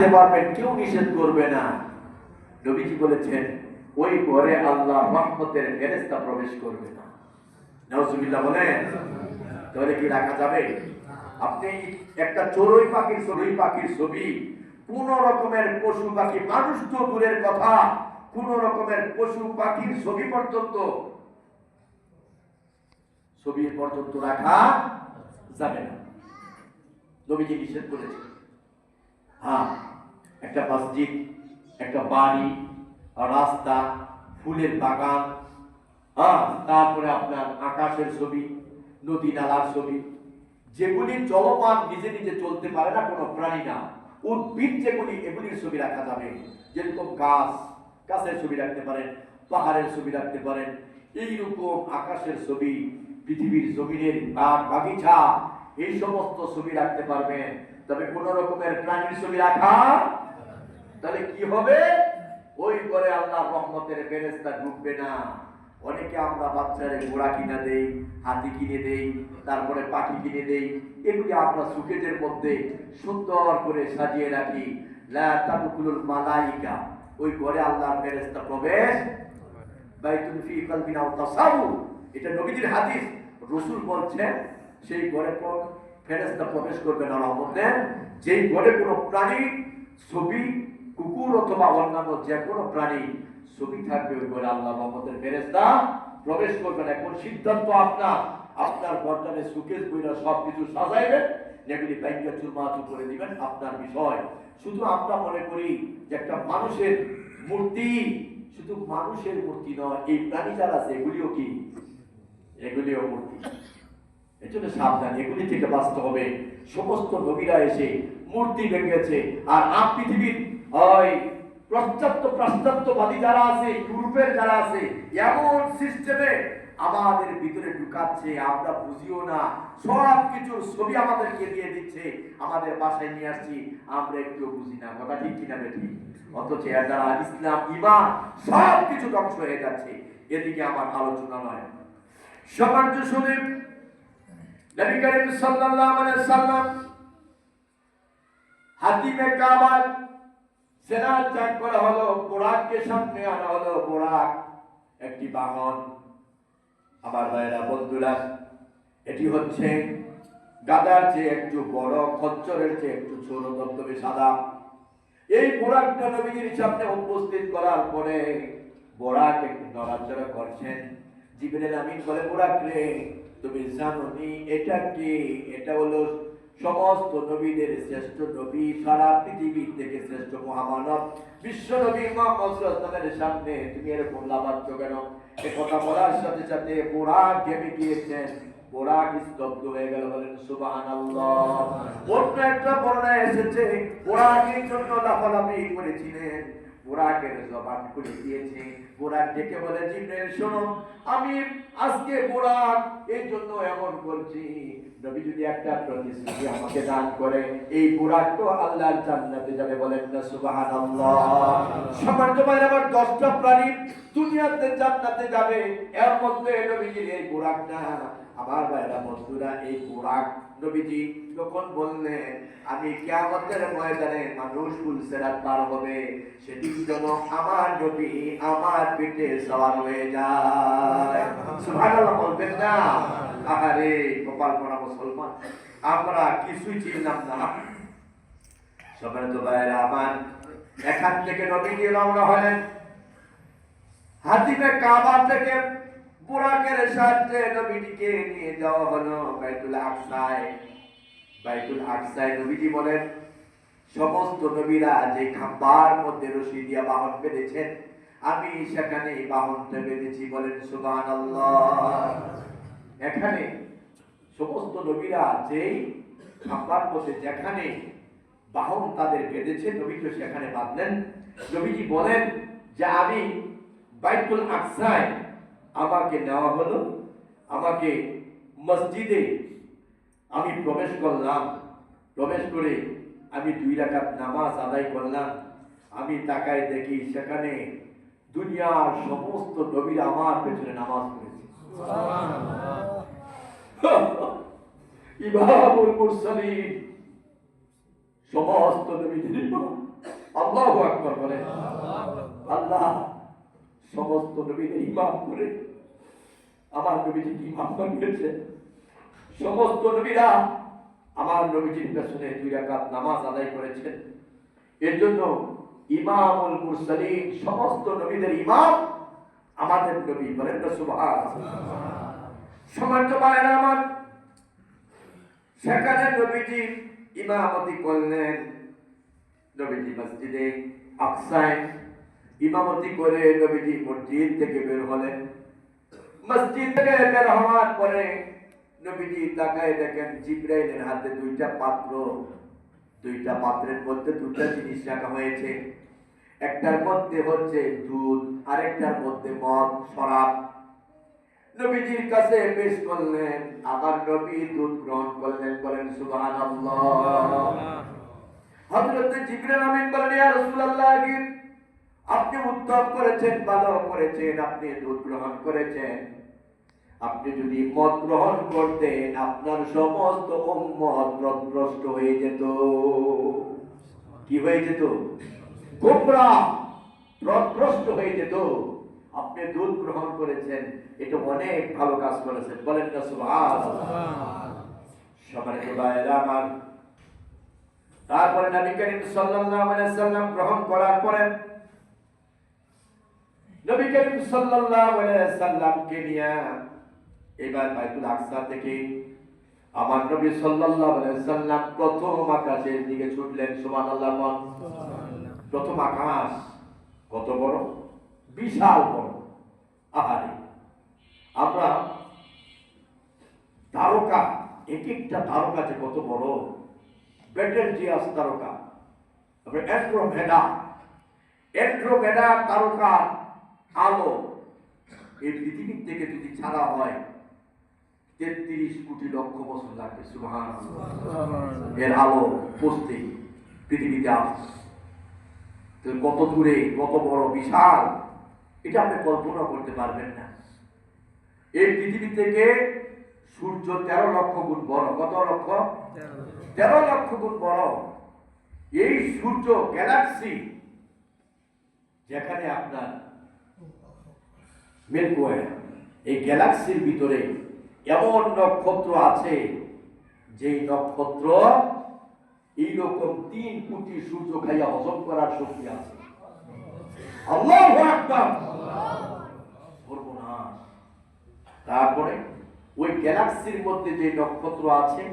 পারবেন, কেউ নিষেধ করবে না। বলেছেন, ওই ঘরে আল্লাহ ফেরেস্তা প্রবেশ করবে না। বলেন, তাহলে কি রাখা যাবে? আপনি একটা চড়ুই পাখির চড়ুই পাখির ছবি, কোন রকমের পশু পাখি, মানুষ তো দূরের কথা, কোন রকমের পশু পাখির ছবি পর্যন্ত ছবি পর্যন্ত রাখা যাবে না। নবীজি নিষেধ করেছে হ্যাঁ। একটা মসজিদ, একটা বাড়ি, রাস্তা, ফুলের বাগান হ্যাঁ তারপরে আপনার আকাশের ছবি, নদী নালার ছবি। যেগুলি চলমান, নিজে নিজে চলতে পারে না, কোনো প্রাণী না। উদ্ভিদ যেগুলি, এগুলির ছবি রাখা যাবে। যেরকম গাছ, গাছের ছবি রাখতে পারেন, পাহাড়ের ছবি রাখতে পারেন। এইরকম আকাশের ছবি, পৃথিবীর জমিনের বাগ বাগিচা, এই সমস্ত ছবি রাখতে পারবেন। তবে কোন রকমের প্রাণীর ছবি রাখা তাহলে কি হবে? ওই করে আল্লাহ রহমতের ফেরেস্তা ঢুকবে না। অনেকে আমরা বাচ্চারে ঘোড়া কিনে দেই, হাতি কিনে দেই, তারপরে পাখি কিনে দেই। এগুলি আমরা সুকেজের মধ্যে সুন্দর করে সাজিয়ে রাখি। লা তাদখুলুল মালাইকা। ওই ঘরে আল্লাহর ফেরেশতা প্রবেশ। বাইতুল ফি এটা নবীজির হাদিস। রাসূল বলছেন, সেই ঘরে পর ফেরেশতা প্রবেশ করবে না রহমতের। যেই ঘরে কোনো প্রাণী, ছবি কুকুর অথবা অন্যান্য যে কোনো প্রাণী ছবি থাকবে ঘরে আল্লাহ রহমতের ফেরেশতা প্রবেশ করবেন। এখন সিদ্ধান্ত আপনার। আপনার বর্তমানে সুকেশ বইরা সব কিছু সাজাইবেন যেগুলি ব্যাংকে চুরমাচুর করে দিবেন, আপনার বিষয়। শুধু আমরা মনে করি যে একটা মানুষের মূর্তি শুধু মানুষের মূর্তি নয়, এই প্রাণী যারা আছে, এগুলিও কি? এগুলিও মূর্তি। এর জন্য সাবধান, এগুলি থেকে বাঁচতে হবে। সমস্ত নবীরা এসে মূর্তি ভেঙেছে, আর আপ পৃথিবীর ওই পাশ্চাত্য পাশ্চাত্যবাদী যারা আছে ইউরোপের যারা আছে, এমন সিস্টেমে আমাদের ভিতরে ঢুকাচ্ছে, আমরা বুঝিও না। সব কিছুর ছবি আমাদেরকে দিয়ে দিচ্ছে, আমাদের বাসায় নিয়ে আসছি, আমরা একটু বুঝি না। কথা ঠিক কিনা বেঠি অথচ দ্বারা ইসলাম ইমান সব কিছু ধ্বংস হয়ে যাচ্ছে। এদিকে আমার আলোচনা নয়। সমাজ শুনে নবী করিম সাল্লাল্লাহু আলাইহি সাল্লাম হাতিমে কাবার সেনা ত্যাগ করা হলো বোরাককে সামনে আনা হলো বোরাক একটি বাহন। আমার ভাইরা বন্ধুরা, এটি হচ্ছে গাদার চেয়ে একটু বড়, খচ্চরের চেয়ে একটু ছোট দপ্তবে সাদা। এই বোরাকটা নবীজির সামনে উপস্থিত করার পরে বোরাক একটু নড়াচড়া করছেন। জিবরিল আমিন বলে, বোরাক রে, তুমি জানো এটা কি? এটা হলো সমস্ত নবীদের শ্রেষ্ঠ নবী, সারা পৃথিবী থেকে শ্রেষ্ঠ মহামানব। বিশ্ব নবী মোহাম্মদ সাল্লাল্লাহু সামনে তুমি এরকম লাভাচ্ছ কেন? এ কথা বলার সাথে সাথে বোরাক ঘেমে গিয়েছেন বোরাক স্তব্ধ হয়ে গেল, বলেন সুবহানাল্লাহ। অন্য একটা বর্ণায় এসেছে বোরাকের জন্য লাফালাফি করেছিলেন। বোরাকের জবান খুলে দিয়েছে। বোরাক ডেকে বলে, জিব্রাইল আমি আজকে বোরাক এই জন্য এমন নবী যদি একটা প্রতিশ্রুতি আমাকে দান করে, এই বোরাক তো আল্লাহর জান্নাতে যাবে বলেন না, সুবহানাল্লাহ। সম্মানিত ভাইরা আমার 10টা প্রাণী দুনিয়াতে জান্নাতে যাবে। এর মধ্যে নবীজির এই বোরাকটা। আমার ভাইরা এই বোরাক নবীজি যখন বললেন আমি কিয়ামতের ময়দানে মানুষ ফুলসেরাত পার হবে সেদিন যেন আমার নবী আমার পেটে সওয়ার হয়ে যায়। সুবহানাল্লাহ। বলবেন না? আহারে কপাল পড়া মুসলমান আমরা কিছুই চিনলাম না। সম্মানিত ভাইরা আমার এখান থেকে নবীজি রওনা হলেন। হাতিমে কাবা থেকে বুরাকের সাথে নবীজিকে নিয়ে যাওয়া হলো বাইতুল আকসায়। বাইতুল আকসায় নবীজি বলেন, সমস্ত নবীরা যে খাম্বার মধ্যে রশি দিয়া বাহন বেঁধেছেন, আমি সেখানে বাহনটা বেঁধেছি বলেন, সুবহানাল্লাহ। এখানে সমস্ত নবীরা যেই খাম্বার মধ্যে যেখানে বাহন তাদের বেঁধেছে নবীকে সেখানে বাঁধলেন। নবীজি বলেন যে আমি বাইতুল আকসায় আমাকে নেওয়া হলো। আমাকে মসজিদে আমি প্রবেশ করলাম। প্রবেশ করে আমি দুই রাকাত নামাজ আদায় করলাম। আমি তাকায় দেখি সেখানে দুনিয়ার সমস্ত নবীরা আমার পেছনে নামাজ পড়েছে। ইমামুল মুরসালিন। সমস্ত নবীদের আল্লাহ আকবর বলেন। আল্লাহ। সমস্ত নবীদের ইমাম করে আমার নবীজি ইমাম বানিয়েছে? সমস্ত নবীরা আমার নবীজির পেছনে দুই রাকাত নামাজ আদায় করেছেন। এর জন্য ইমামুল মুরসালিন, সমস্ত নবীদের ইমাম আমাদের নবী বলেন সমান্ত ভাইরা আমার সেখানে নবীজি ইমামতি করলেন। নবীজি মসজিদে আকসায় ইমামতি করে নবীজি মসজিদ থেকে বের হলেন। মসজিদ থেকে বের হওয়ার পরে নবীজি তাকায় দেখেন জিব্রাইলের হাতে দুইটা পাত্র। দুইটা পাত্রের মধ্যে দুটা জিনিস রাখা হয়েছে। একটার মধ্যে হচ্ছে দুধ আরেকটার মধ্যে মদ শরাব। নবীজির কাছে পেশ করলেন আমার নবী দুধ গ্রহণ করলেন বলেন সুবহানাল্লাহ। হযরত জিবরিল আমিন বলেন ইয়া রাসূলুল্লাহ আপনি উত্তম করেছেন ভালো করেছেন, আপনি দুধ গ্রহণ করেছেন। আপনি যদি মদ গ্রহণ করতেন, আপনার সমস্ত উম্মত নষ্ট হয়ে যেত। কি হয়ে যেত? গোমরা হয়ে যেত। আপনি দুধ গ্রহণ করেছেন, এটা অনেক ভালো কাজ করেছেন। বলেন না সবাই ভাইরা আমার। তারপরে নবী করিম সাল্লাম গ্রহণ করার পরে নবী করিম সাল্লাল্লাহু আলাইহি সাল্লামকে নিয়ে এবার বাইতুল আকসা থেকে আমার নবী সাল্লাল্লাহু আলাইহি সাল্লাম প্রথম আকাশের দিকে ছুটলেন সুবহানাল্লাহ প্রথম আকাশ কত বড়? বিশাল বড়। আহারে আমরা তারকা এক একটা তারকা যে কত বড়? বেটেল জিয়াস তারকা তারপরে অ্যাস্ট্রোমেডা অ্যাস্ট্রোমেডা তারকা আলো। এই পৃথিবীর থেকে যদি ছাড়া হয়, তেত্রিশ কোটি লক্ষ বছর লাগবে সুবহান এর আলো পৌঁছতে পৃথিবীতে আসছে কত দূরে, কত বড় বিশাল, এটা আপনি কল্পনা করতে পারবেন না। এই পৃথিবী থেকে সূর্য তেরো লক্ষ গুণ বড়। কত লক্ষ? তেরো লক্ষ গুণ বড়। এই সূর্য গ্যালাক্সি যেখানে আপনার মিল্কওয়ে এই গ্যালাক্সির ভিতরে এমন নক্ষত্র আছে, যেই নক্ষত্র এইরকম তিন কোটি সূর্য খাইয়া হজম করার শক্তি আছে। তারপরে ওই গ্যালাক্সির মধ্যে যে নক্ষত্র আছে,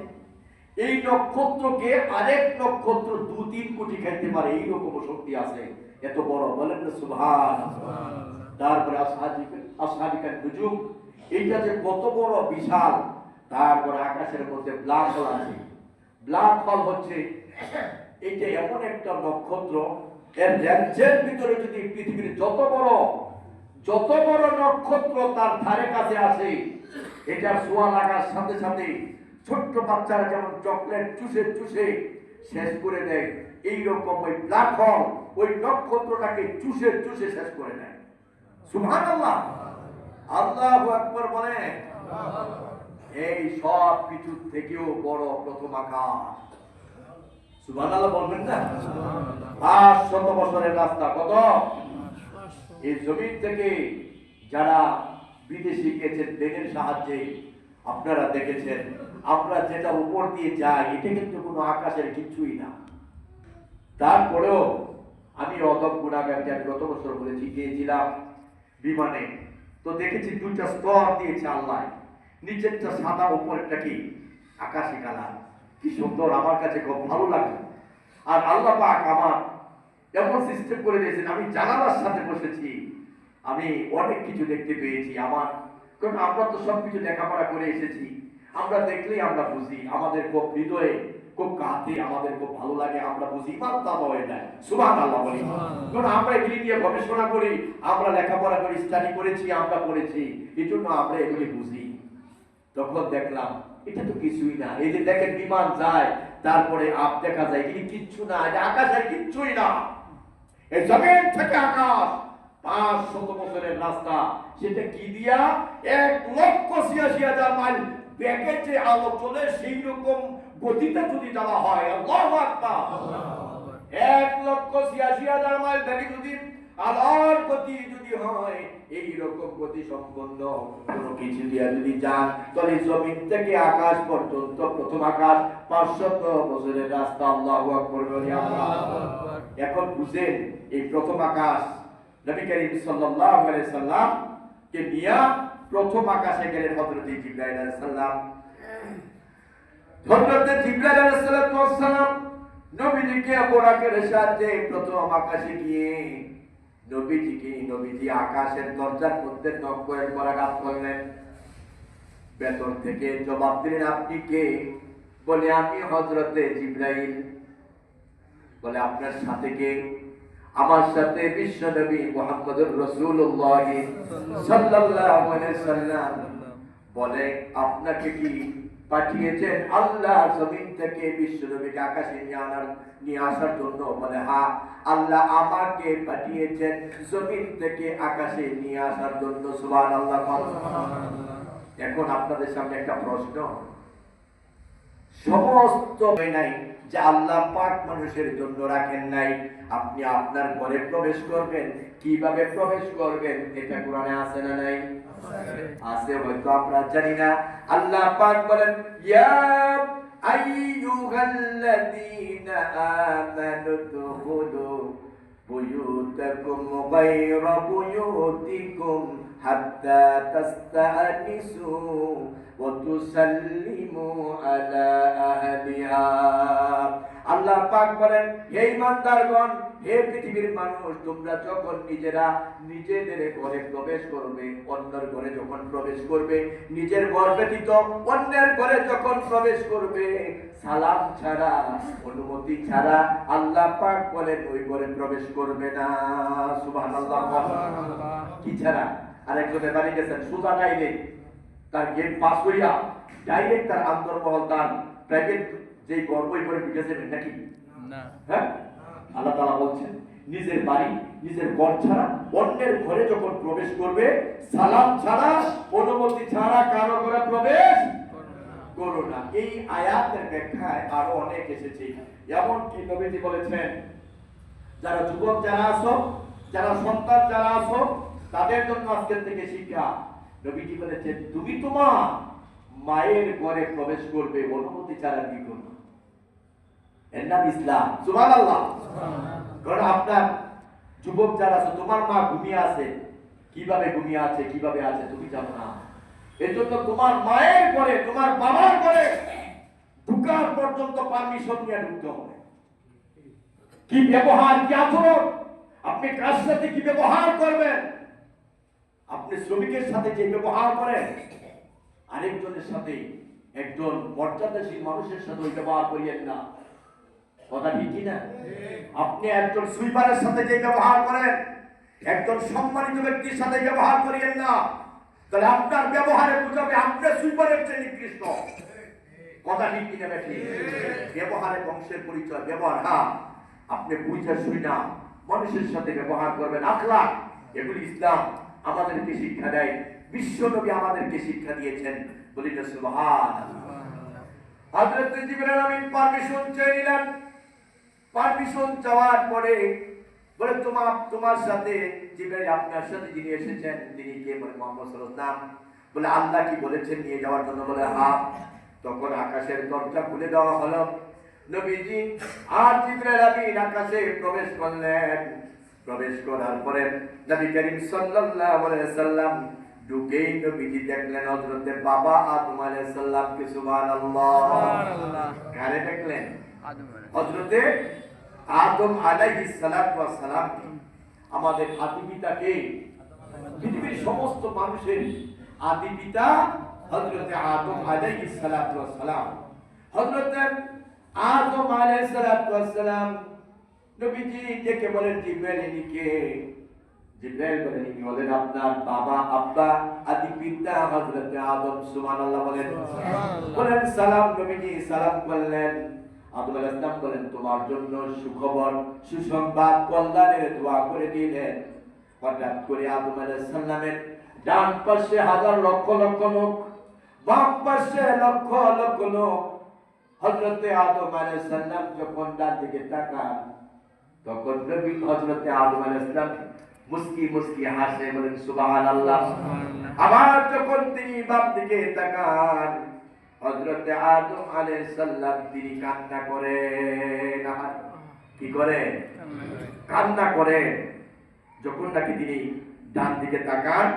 এই নক্ষত্রকে আরেক নক্ষত্র দু তিন কোটি খাইতে পারে এইরকম শক্তি আছে। এত বড় বলেন না তারপরে আসাদিকা নুজুম এইটা যে কত বড় বিশাল, তারপরে আকাশের মধ্যে ব্ল্যাক হোল আছে। ব্ল্যাক হোল হচ্ছে, এইটা এমন একটা নক্ষত্র, এর র্যাঞ্চের ভিতরে যদি পৃথিবীর যত বড় যত বড় নক্ষত্র তার ধারে কাছে আসে, এটার সোয়া লাগার সাথে সাথে ছোট্ট বাচ্চারা যেমন চকলেট চুষে চুষে শেষ করে দেয়, এইরকম ওই ব্ল্যাক হোল ওই নক্ষত্রটাকে চুষে চুষে শেষ করে দেয়। সুবহানাল্লাহ। আল্লাহু আকবার বলে এই সব কিছুর থেকেও বড় প্রথম আকাশ। সুবহানাল্লাহ বলবেন না? পাঁচ শত বছরের রাস্তা কত? এই জমিন থেকে যারা বিদেশি গেছেন ট্রেনের সাহায্যে, আপনারা দেখেছেন, আমরা যেটা উপর দিয়ে যাই, এটা কিন্তু কোনো আকাশের কিছুই না। তারপরেও আমি অদম গুণাগারকে আমি গত বছর বলেছি, গিয়েছিলাম। বিমানে। তো দেখেছি দুইটা স্তর দিয়েছে আল্লাহ। নিচেরটা সাদা, উপরেরটা কি? আকাশি কালার। কি সুন্দর, আমার কাছে খুব ভালো লাগে। আর আল্লাহ পাক আমার এমন সিস্টেম করে দিয়েছেন, আমি জানালার সাথে বসেছি। আমি অনেক কিছু দেখতে পেয়েছি আমার। কারণ আমরা তো সব কিছু লেখাপড়া করে এসেছি। আমরা দেখলেই আমরা বুঝি, আমাদের খুব হৃদয়ে খুব কাঁদে আমাদের খুব ভালো লাগে আমরা বুঝি হয়ে যায় সুবহান আল্লাহ বলি। কারণ আমরা এগুলি নিয়ে গবেষণা করি আমরা লেখাপড়া করি স্টাডি করেছি আমরা পড়েছি এই জন্য আমরা এগুলি বুঝি। তখন দেখলাম এটা তো কিছুই না। এই যে দেখেন বিমান যায় তারপরে আপ দেখা যায় এগুলি কিচ্ছু না এটা আকাশের কিচ্ছুই না। এই জমিন থেকে আকাশ পাঁচ শত বছরের রাস্তা। সেটা কি দিয়া? এক লক্ষ ছিয়াশি হাজার মাইল ব্যাগে যে আলো চলে সেই রকম গতিতে যদি যাওয়া হয় এক লক্ষ ছিয়াশি হাজার মাইল ব্যাগে যদি আলোর গতি যদি হয়, এই রকম গতি সম্পন্ন কোনো কিছু দিয়া যদি যান, তাহলে জমিন থেকে আকাশ পর্যন্ত, প্রথম আকাশ, পাঁচশত বছরের রাস্তা, আল্লাহ এখন বুঝেন, এই প্রথম আকাশ, নবী করিম আলাইহি সাল্লাম কে নিয়া প্রথম আকাশে গেলেন জিবরাইল আলাইহিস সালাম। হযরত জিবরাইল আলাইহিস সালাম নবীজিকে বোরাকের সাহায্যে প্রথম আকাশে গিয়ে নবীজিকে, নবীজি আকাশের দরজার মধ্যে নক করে পরাঘাত করলেন। ভেতর থেকে জবাব দিলেন, আপনি কে? বলে, আমি হজরতে জিবরাইল। বলে, আপনার সাথে কে? আমার সাথে বিশ্ব নবী মোহাম্মদুর রাসূলুল্লাহ সাল্লাল্লাহু আলাইহি সাল্লাম বলে, আপনাকে কি পাঠিয়েছেন আল্লাহ জমিন থেকে বিশ্ব নবীকে আকাশে নিয়ে আনার নিয়ে আসার জন্য। বলে হা আল্লাহ আমাকে পাঠিয়েছেন জমিন থেকে আকাশে নিয়ে আসার জন্য। সুবান আল্লাহ এখন আপনাদের সামনে একটা প্রশ্ন। সমস্ত নাই যে আল্লাহ পাক মানুষের জন্য রাখেন নাই। আপনি আপনার ঘরে প্রবেশ করবেন। কীভাবে প্রবেশ করবেন? এটা কোরআনে আছে না নাই? আছে হয়তো আমরা জানি না, আল্লাহ পাক বলেন, ইয়া আইয়ুহাল্লাযীনা আমানু দুখুলু বুয়ুতাকুম গায়রা বুয়ুতিকুম হাত্তা তাস্তানিসু ওয়া তুসাল্লিমু আলা আহলিহা। আল্লাহ পাক বলেন, হে ইমানদারগণ হে পৃথিবীর মানুষ তোমরা যখন নিজেরা নিজেদের ঘরে প্রবেশ করবে অন্যের ঘরে যখন প্রবেশ করবে নিজের ঘর ব্যতীত অন্যের ঘরে যখন প্রবেশ করবে সালাম ছাড়া অনুমতি ছাড়া আল্লাহ পাক বলেন ওই ঘরে প্রবেশ করবে না। সুবহানাল্লাহ। কি ছাড়া? আরেকজনের বাড়ি গেছেন সোজা ডাইরেক্ট তার গেট পাস করিয়া ডাইরেক্ট তার আন্তর্মহল তার প্রাইভেট যেই গর্বই করে ঢুকেছে নাকি? না। হ্যাঁ? আল্লাহ তাআলা বলছেন, নিজের বাড়ি, নিজের ঘর ছাড়া অন্যের ঘরে যখন প্রবেশ করবে, সালাম ছাড়া, অনুমতি ছাড়া কারও ঘরে প্রবেশ করো না। এই আয়াতের ব্যাখ্যায় আরও অনেক এসেছে। যেমন কি নবীজি বলেছেন, যারা যুবক যারা আছো, যারা সন্তান যারা আছো, তাদের জন্য আজকের থেকে শিক্ষা। নবীজি বলেছেন, তুমি তোমার মায়ের ঘরে প্রবেশ করবে, অনুমতি ছাড়া কি করবে? এর নাম ইসলাম। সুবহানাল্লাহ। কারণ আপনার যুবক যারা আছে তোমার মা ঘুমিয়ে আছে কীভাবে ঘুমিয়ে আছে কীভাবে আছে তুমি জানো না। এর জন্য তোমার মায়ের ঘরে তোমার বাবার ঘরে ঢুকার পর্যন্ত পারমিশন নিয়ে ঢুকতে হবে। কি ব্যবহার কি আচরণ? আপনি কার সাথে কি ব্যবহার করবেন? আপনি শ্রমিকের সাথে যে ব্যবহার করেন আরেকজনের সাথে একজন মর্যাদাশীল মানুষের সাথে ওই ব্যবহার করিয়েন না। কথা ঠিক কি না? আপনি একজন সুইপারের সাথে যে ব্যবহার করেন, একজন সম্মানিত ব্যক্তির সাথে ব্যবহার করিয়েন না। তাহলে আপনার ব্যবহারে বুঝাবে আপনার সুইপারের চেয়ে নিকৃষ্ট। কথা ঠিক কিনা ব্যক্তি ব্যবহারে বংশের পরিচয়, ব্যবহার হ্যাঁ। আপনি বুঝে শুই না, মানুষের সাথে ব্যবহার করবেন। আখলাক এগুলি ইসলাম আমাদেরকে শিক্ষা দেয়। বিশ্ব নবী আমাদেরকে শিক্ষা দিয়েছেন। বলি না সুবহান হযরত জিবরাইল আমিন পারমিশন চেয়ে নিলেন। পারমিশন চাওয়ার পরে বলে তোমার তোমার সাথে জিবরাইল আপনার সাথে যিনি এসেছেন তিনি কে? বলে মোহাম্মদ সাল্লাল্লাহু বলে আল্লাহ কি বলেছেন নিয়ে যাওয়ার জন্য? বলে হ্যাঁ। তখন আকাশের দরজা খুলে দেওয়া হলো। নবীজি আর জিবরাইল আমিন আকাশে প্রবেশ করলেন। প্রবেশ করার পরে নবী করিম সাল্লাল্লাহু আলাইহি সাল্লাম ঢুকেই নবীজি দেখলেন হযরতে বাবা আদম আলাইহিস সালাম কে সুবহানাল্লাহ। সুবহানাল্লাহ। কারে দেখলেন? হযরতে আদম আলাইহিস সালাতু ওয়াস সালাম আমাদের আদি পিতা কে পৃথিবীর সমস্ত মানুষের আদি পিতা হযরতে আদম আলাইহিস সালাতু ওয়াস সালাম। হযরতে আদম আলাইহিস সালাতু ওয়াস সালাম নবীজি ডেকে বলেন জিব্রাইল ইনি কে? জিব্রাইল বলেন ইনি হলেন আপনার বাবা আব্বা আদি পিতা হযরতে আদম। সুবহানাল্লাহ বলেন। সুবহানাল্লাহ। বলেন সালাম নবীজি সালাম করলেন। আদম আলাইহিস সালাম বলেন তোমার জন্য সুখবর সুসংবাদ কল্যাণের দোয়া করে দিলেন হঠাৎ করে আদম ডান পাশে হাজার লক্ষ লক্ষ লোক বাম পাশে লক্ষ লক্ষ লোক হযরতে আদম আলাইহিস সালাম যখন ডান দিকে তাকান তখন নবী হযরতে আদম আলাইহিস সালাম মুস্কি মুস্কি হাসে বলেন সুবহানাল্লাহ। আবার যখন তিনি বাম দিকে তাকান হযরতে আদম আলাইহিস সালাম তিনি কান্না করেন। কি করে কান্না করে যখন নাকি তিনি ডান দিকে তাকান,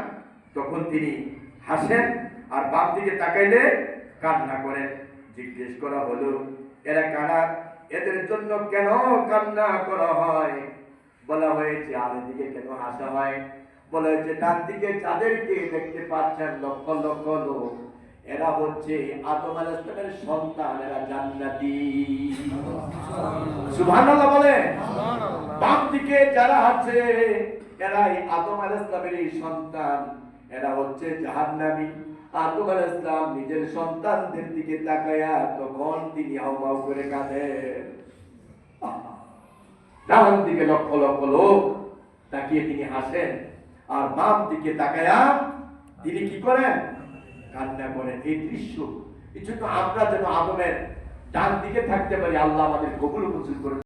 তখন তিনি হাসেন আর বাম দিকে তাকাইলে কান্না করেন। জিজ্ঞেস করা হলো, এরা কারা? এদের জন্য কেন কান্না করা হয়? বলা হয়েছে, আর দিকে কেন হাসা হয়? বলা হয়েছে, ডান দিকে যাদেরকে দেখতে পাচ্ছেন লক্ষ লক্ষ লোক। এরা হচ্ছে আদম সালামের সন্তান এরা জান্নাতি। সুবহানাল্লাহ বলে বাম দিকে যারা আছে এরাই আদম সালামের সন্তান। এরা হচ্ছে জাহান্নামী। আদম নিজের সন্তানদের দিকে তাকায়া তখন তিনি হাওমাও করে কাঁদেন। ডান দিকে লক্ষ লক্ষ লোক তাকিয়ে তিনি হাসেন। আর বাম দিকে তাকায়া তিনি কি করেন? কান্না করেন এই দৃশ্য। এই জন্য আমরা যেন আদমের ডান দিকে থাকতে পারি, আল্লাহ আমাদের কবুল মঞ্জুর করে